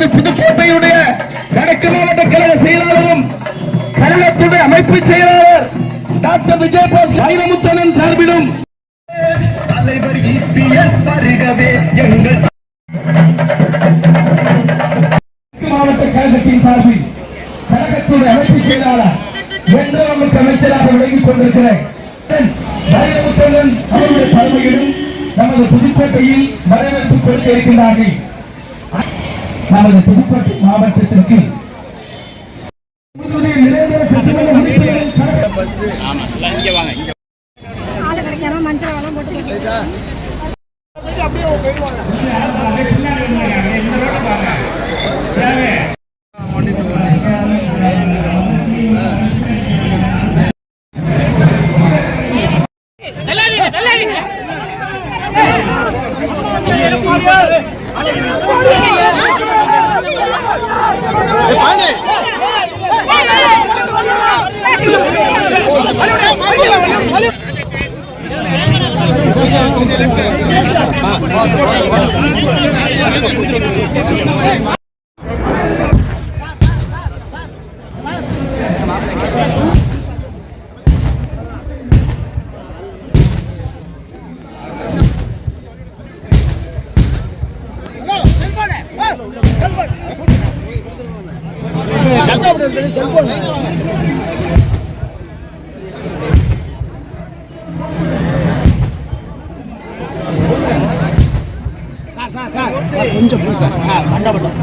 தற்போது புதுக்கோட்டையுடைய வடக்கு மாவட்ட கழக செயலாளரும் கழகத்துடைய அமைப்பு செயலாளர் டாக்டர் விஜயபாஸ் வைரமுத்தனன் சார்பிலும். தலைவர் மாவட்ட கழகத்தின் சார்பில் கழகத்துடைய அமைப்பு செயலாளர் இரண்டாம் அமைச்சராக விளங்கிக் கொண்டிருக்கிறேன். வைரமுத்தனன் அவருடைய தலைமையிலும் நமது புதுக்கோட்டையில் வரவேற்பு கொடுக்க இருக்கின்றார்கள். நமது புதுக்கோட்டை மாவட்டத்திற்கு புதுவை நிறைவேற சட்டமன்ற உறுப்பினர்கள் சார் சார் சார் சார் கொஞ்சம் ப்ளீஸ் சார். ஆ மண்டபட்டம்